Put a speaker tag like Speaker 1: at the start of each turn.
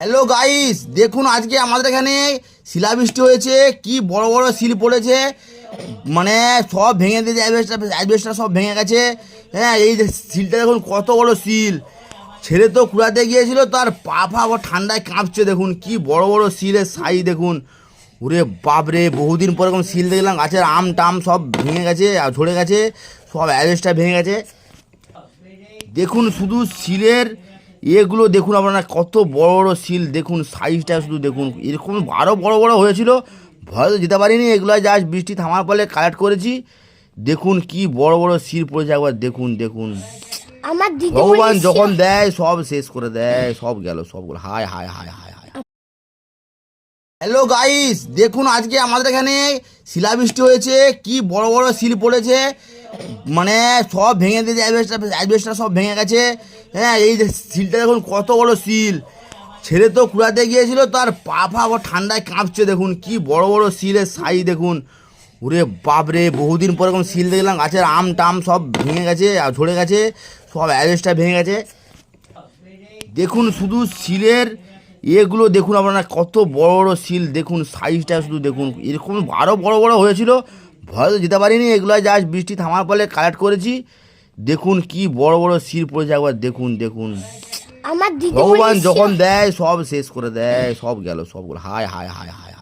Speaker 1: Hello guys দেখুন, আজকে আমাদের এখানে শিলাবৃষ্টি হয়েছে। কি বড় বড় শিল পড়েছে। মানে সব ভেঙে দিয়েছে অ্যাডভেস্টার সব ভেঙে গেছে। হ্যাঁ এই শিলটা দেখুন, কত বড় শিল। ছেড়ে তো কুড়াতে গিয়েছিল, তার পা ফা ঠান্ডায় কাঁপছে, দেখুন। কি বড় বড় শিলের সাইজ, দেখুন। ওরে বাপরে, বহুদিন পর এরকম শিল দেখলাম, গাছের আম টাম সব ভেঙে গেছে, আর ঝরে গেছে, সব অ্যাডভেস্টার ভেঙে গেছে। দেখুন, শুধু শিলের এগুলো দেখুন আপনারা কত বড় বড় শিল দেখুন সাইজটা শুধু দেখুন। এরকম আরও বড় বড় হয়েছিল। ভয় তো যেতে পারিনি এগুলো জাস্ট বৃষ্টি থামার ফলে কালেক্ট করেছি। দেখুন কি বড় বড় শিল পড়েছে একবার দেখুন দেখুন।
Speaker 2: আমার
Speaker 1: ভগবান যখন দেয় সব শেষ করে দেয় সব গেল সবগুলো হায় হায় হায় হায় হায়। হ্যালো গাইস দেখুন আজকে আমাদের এখানে শিলাবৃষ্টি হয়েছে কি বড় বড় শিল পড়েছে। মানে সব ভেঙে দিয়েছে অ্যাডভেস্টার অ্যাডভেস্টার সব ভেঙে গেছে। হ্যাঁ এই যে শিলটা দেখুন কত বড় শিল ছেড়ে তো কুড়াতে গিয়েছিল, তার পা ফা ঠান্ডায় কাঁপছে, দেখুন কি বড় বড় শিলের সাইজ, দেখুন। ওরে বাপরে, বহুদিন পর এরকম শিল দেখলাম, গাছের আম টাম সব ভেঙে গেছে, আর ঝরে গেছে, সব অ্যাডভেস্টার ভেঙে গেছে। দেখুন শুধু শিলের এগুলো, দেখুন আপনারা কত বড় বড় শিল দেখুন সাইজটা শুধু দেখুন, এরকম আরও বড় বড় হয়েছিল ভয় তো যেতে পারিনি এগুলো যা বৃষ্টি থামার ফলে কালেক্ট করেছি। দেখুন কি বড় বড় শির পড়েছে একবার দেখুন দেখুন।
Speaker 2: আমার
Speaker 1: ভগবান যখন দেয় সব শেষ করে দেয় সব গেল সবগুলো হায় হায় হায় হায়।